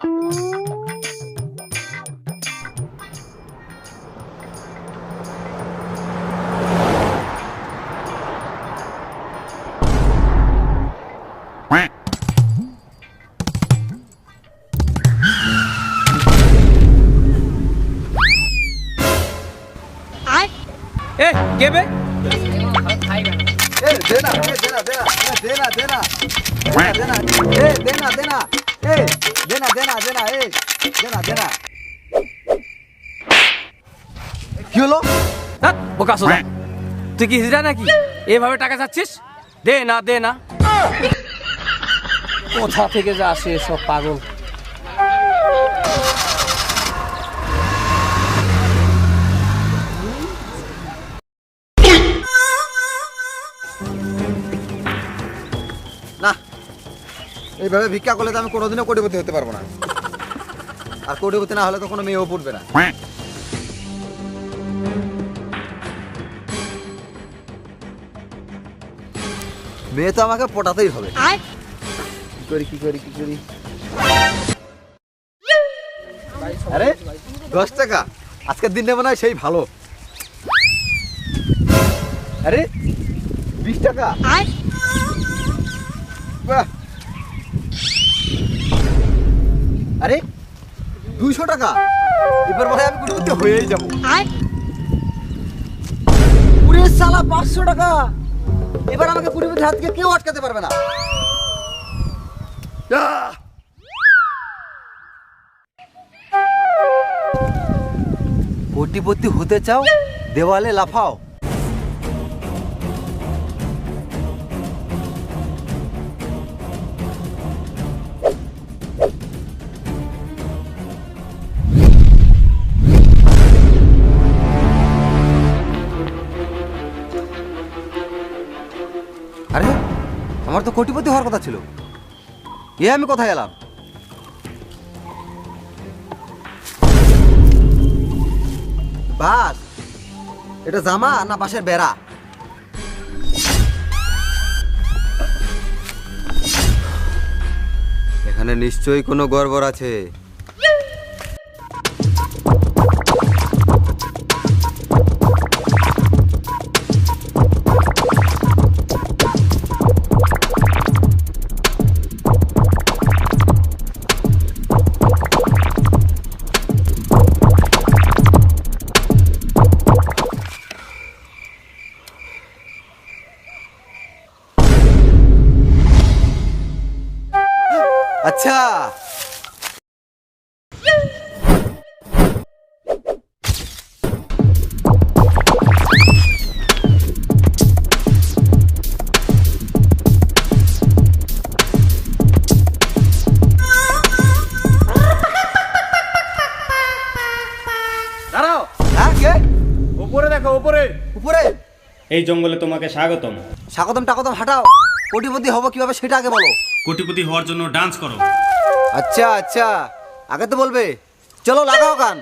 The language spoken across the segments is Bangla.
喂。哎。哎，给呗。哎，得啦，得啦，得啦，得啦，得啦，得啦。喂，得啦，得，哎。দেনা দেনা দেনা এ দেনা দেনা কি হলো? বোকা সোজা। তুই কি হিজড়া নাকি? এভাবে টাকা চাচ্ছিস? দে না দে না। কোথা থেকে যা আসে সব পাগল? এইভাবে ভিক্ষা করলে তো আমি কোনোদিনও কোটিপতি হতে পারব না। আর কোটিপতি না হলে তো কোনো মেয়েও পড়বে না। মেয়ে তো আমাকে পটাতেই হবে। কি করি কি করি কি করি? আরে দশ টাকা? আজকের দিনটা মনে হয় সেই ভালো। আরে বিশ টাকা? বাহ। আরে দুইশো টাকা? এবার মনে হয় আমি কোটিপতি হয়েই যাব। পুরে সালা পাঁচশো টাকা! এবার আমাকে কোটিপতি হাত থেকে কেউ আটকাতে পারবে না! কোটিপতি হতে চাও দেওয়ালে লাফাও। আরে, আমার তো কোটিপতি হওয়ার কথা ছিল। এ আমি কোথায় এলাম? বাস, এটা জামা না বাসের বেড়া? এখানে নিশ্চয়ই কোনো গড়বড় আছে। আচ্ছা। দাঁড়াও। হ্যাঁ কে? উপরে দেখো উপরে। উপরে? এই জঙ্গলে তোমাকে স্বাগতম। স্বাগতম টাকতম হাঁটাও। কোটিপতি হব কীভাবে সেটা আগে বলো। কোটিপতি হওয়ার জন্য ডান্স করো। আচ্ছা আচ্ছা। আগে তো বলবে। চলো লাগাও গান।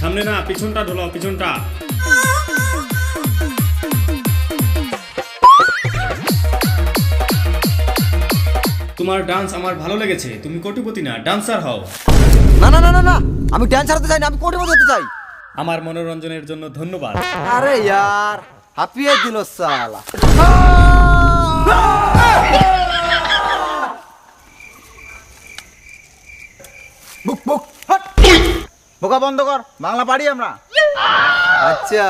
সামনে না পিছনটা ঢোলাও পিছনটা। তোমার ডান্স আমার ভালো লেগেছে। তুমি কোটিপতি না ডান্সার হও। না না না না না। আমি ড্যান্স হারাতে চাই না আমি কোটিপতি হতে চাই। আমার মনোরঞ্জনের জন্য ধন্যবাদ। আরে ইয়ার, হাঁপিয়ে দিল সালা। বুক বুক বোকা বন্ধ কর, বাংলা পারি আমরা। আচ্ছা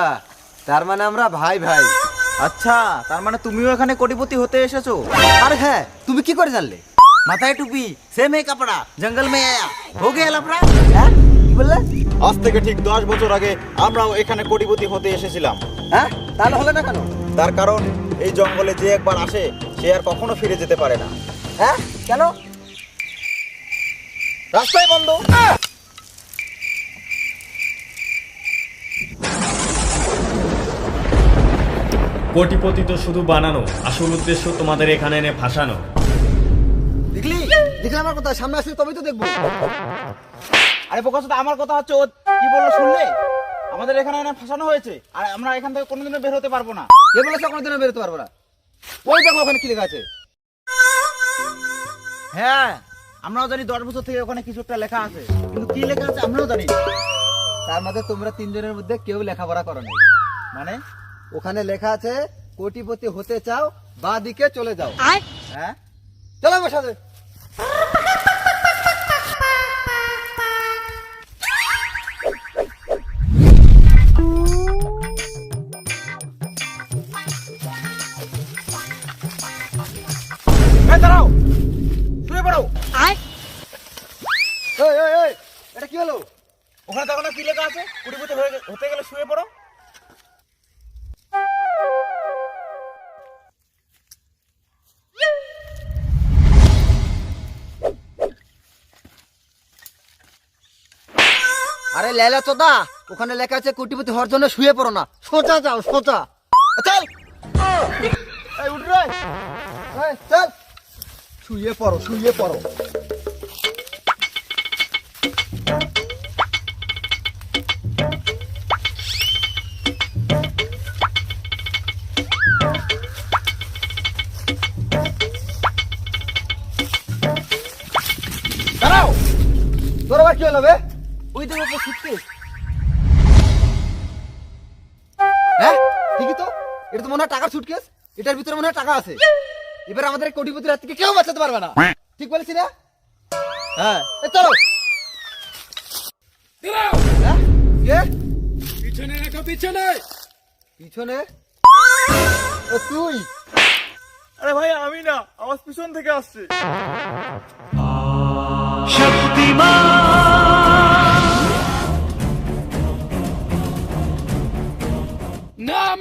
তার মানে আমরা ভাই ভাই। আচ্ছা তার মানে তুমিও এখানে কোটিপতি হতে এসেছ। আর হ্যাঁ তুমি কি করে জানলে? মাথায় টুপি সেম কাপড়া, জঙ্গল মে আয়া। হো লাফড়া হ্যাঁ? বললে আজ থেকে ঠিক দশ বছর আগে আমরাও এখানে কোটিপতি হতে এসেছিলাম। হ্যাঁ? তাহলে হলে না কেন? তার কারণ এই জঙ্গলে যে একবার আসে সে আর কখনো ফিরে যেতে পারে না। হ্যাঁ? কেন? রাস্তায় বন্ধ। কোটিপতি তো শুধু বানানো আসল উদ্দেশ্য তোমাদের এখানে এনে ফাঁসানো। দেখলি? দেখলে আমার কথা সামনে আসলে তবেই তো দেখব। আরে বোকা শুধু আমার কথা হচ্ছে ও কি বলল শুনলে? আমাদের এখানে এনে ফাঁসানো হয়েছে আর আমরা এখান থেকে কোনোদিনও বের হতে পারব না। এ বলেছে কোনোদিনও বেরোতে পারব না? ওই দেখো ওখানে কি লেখা আছে। হ্যাঁ আমরাও জানি দশ বছর থেকে ওখানে কিছু একটা লেখা আছে। কিন্তু কি লেখা আছে আমরাও জানি তার মধ্যে তোমরা তিনজনের মধ্যে কেউ লেখাপড়া করো নাই মানে? ওখানে লেখা আছে কোটিপতি হতে চাও বা দিকে চলে যাও। হ্যাঁ? চলো আমার সাথে। কি লেখা আছে কুড়িপতি হতে গেলে শুয়ে পড়ো। আরে লেলা চোদা ওখানে লেখা আছে কোটিপতি হওয়ার জন্য শুয়ে পড়ো না। সোজা যাও সোজা। চল। এই উঠ রে। এই, চল। শুয়ে পড়ো শুয়ে পড়ো। কি হলো বে? ওই দেখো তো হ্যাঁ ঠিকই তো। এটা তো মনে হয় টাকার সুটকেস। এটার ভিতরে মনে হয় টাকা আছে। এবার আমাদের এই কোটিপতির হাত থেকে কেউ বাঁচাতে পারবে না। ঠিক বলেছি না? হ্যাঁ। চলো। হ্যাঁ? পিছনে রাখো পিছনে। পিছনে? ও তুই? আরে ভাই আমি না আওয়াজ পিছন থেকে আসছে। নাম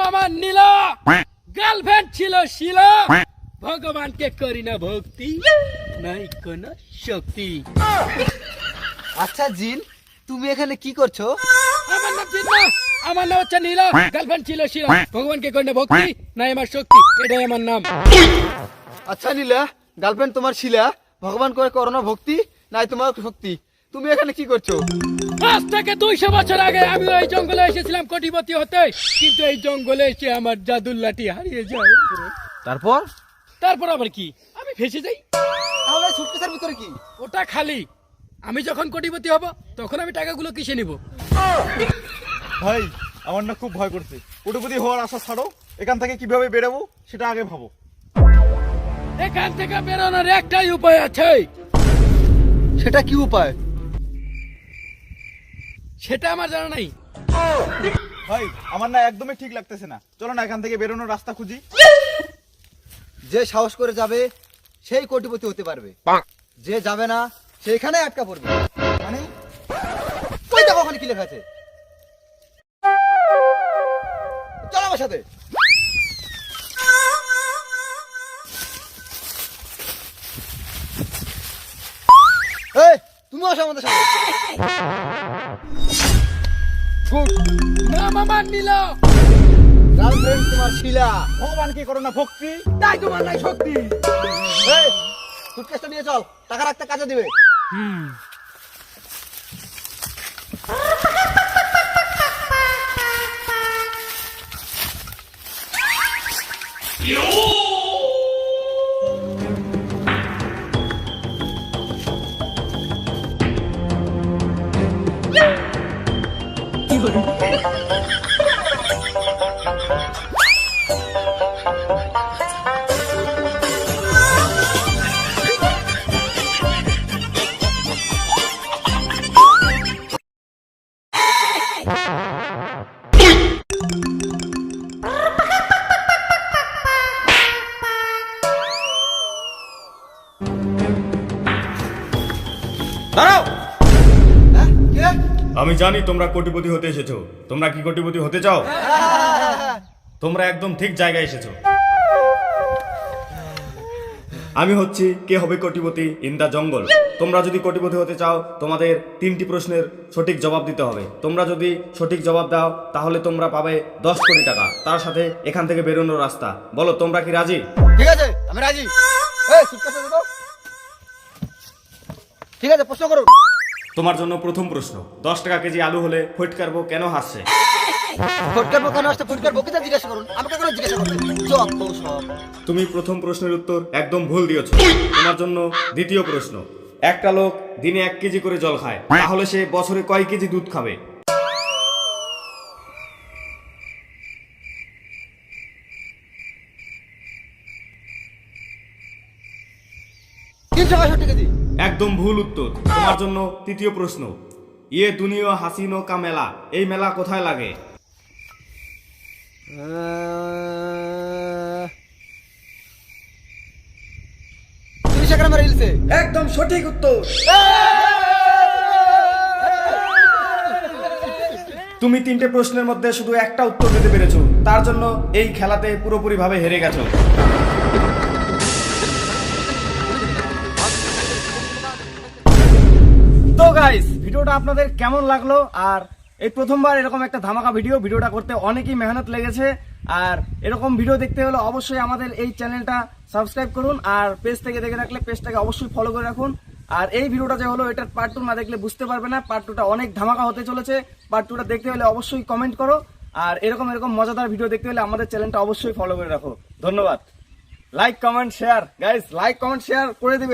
আমার নীলা। গার্লফ্রেন্ড ছিল শিলা। ভগবানকে করি না ভক্তি নাই কোন শক্তি। আচ্ছা জিন তুমি এখানে কি করছ? আমার নাম চিন্তা আমার নাম হচ্ছে নীলা। গার্লফ্রেন্ড ছিল শিলা। ভগবানকে করি না ভক্তি নাই আমার শক্তি এটাই আমার নাম। আচ্ছা নীলা গার্লফ্রেন্ড তোমার ছিলা ভগবান করে করোনা ভক্তি নাই তোমার শক্তি। তুমি এখানে কি করছ? আজ থেকে দুইশো বছর আগে আমি ওই জঙ্গলে এসেছিলাম কোটিপতি হতে। কিন্তু এই জঙ্গলে এসে আমার জাদুর লাঠি হারিয়ে যায়। তারপর? তারপর আবার কি? আমি ফেসে যাই। তাহলে সুটকেসের ভিতরে কি? ওটা খালি। আমি যখন কোটিপতি হব তখন আমি টাকাগুলো কিসে নিব? ভাই আমার না খুব ভয় করছে। কোটিপতি হওয়ার আশা ছাড়ো এখান থেকে কীভাবে বেরোবো সেটা আগে ভাবো। এখান থেকে বেরোনোর একটাই উপায় আছে। সেটা কি উপায়? সেটা আমার জানা নাই। ভাই আমার না একদমই ঠিক লাগতেছে না। চলো না এখান থেকে বেরোনোর রাস্তা খুঁজি। যে সাহস করে যাবে সেই কোটিপতি হতে পারবে। যে যাবে না সেখানে আটকা পড়বে। মানে ওই দেখো ওখানে কি লেখা আছে? চলো আমার সাথে। এই তুমি আসো আমাদের সাথে। গুড নাম আমার নিল গার্লফ্রেন্ড তোমার শিলা। ভগবানকে করো না ভক্তি? তাই তোমার নাই শক্তি। এই সুটকেসটা নিয়ে চল। টাকা রাখতে কাজে দিবে। দাঁড়াও। হ্যাঁ আমি জানি তোমরা কোটিপতি হতে এসেছ। তোমরা কি কোটিপতি হতে চাও? তোমরা একদম ঠিক জায়গায় এসেছ। আমি হচ্ছি কে হবে কোটিপতি ইন দা জঙ্গল। তোমরা যদি কোটিপতি হতে চাও তোমাদের তিনটি প্রশ্নের সঠিক জবাব দিতে হবে। তোমরা যদি সঠিক জবাব দাও তাহলে তোমরা পাবে দশ কোটি টাকা। তার সাথে এখান থেকে বেরোনোর রাস্তা। বলো তোমরা কি রাজি? ঠিক আছে আমি রাজি। ঠিক আছে প্রশ্ন করুন। তোমার জন্য প্রথম প্রশ্ন দশ টাকা কেজি আলু হলে ফটকার বউ কেন হাসছে? ফটকার বোকা আসতে ফটকার বকিতে জিজ্ঞাসা করুন? আমাকে কেন জিজ্ঞাসা করছেন চপ সব। তুমি প্রথম প্রশ্নের উত্তর একদম ভুল দিয়েছ। তোমার জন্য দ্বিতীয় প্রশ্ন একটা লোক দিনে এক কেজি করে জল খায় তাহলে সে বছরে কয় কেজি দুধ খাবে? তিনশো পঁয়ষট্টি কেজি। একদম ভুল উত্তর। তোমার জন্য তৃতীয় প্রশ্ন। ইয়ে দুনিয়া হাসিনো কা মেলা এই মেলা কোথায় লাগে? একদম সঠিক উত্তর। তুমি তিনটে প্রশ্নের মধ্যে শুধু একটা উত্তর দিতে পেরেছ। তার জন্য এই খেলাতে পুরোপুরিভাবে হেরে গেছো। গাইস ভিডিওটা আপনাদের কেমন লাগল? আর এই প্রথমবার এরকম একটা ধামাকা ভিডিও ভিডিওটা করতে অনেকই মেহনত লেগেছে। আর এরকম ভিডিও দেখতে হলে অবশ্যই আমাদের এই চ্যানেলটা সাবস্ক্রাইব করুন, আর পেজ থেকে দেখে রাখলে পেজটাকে অবশ্যই ফলো করে রাখুন। আর এই ভিডিওটা যে হলো, এটার পার্ট টু না দেখলে বুঝতে পারবে না। পার্ট টুটা অনেক ধামাকা হতে চলেছে। পার্ট টুটা দেখতে হলে অবশ্যই কমেন্ট করো। আর এরকম এরকম মজাদার ভিডিও দেখতে হলে আমাদের চ্যানেলটা অবশ্যই ফলো করে রাখো। ধন্যবাদ। Like comment share guys like comment share করে দেবে।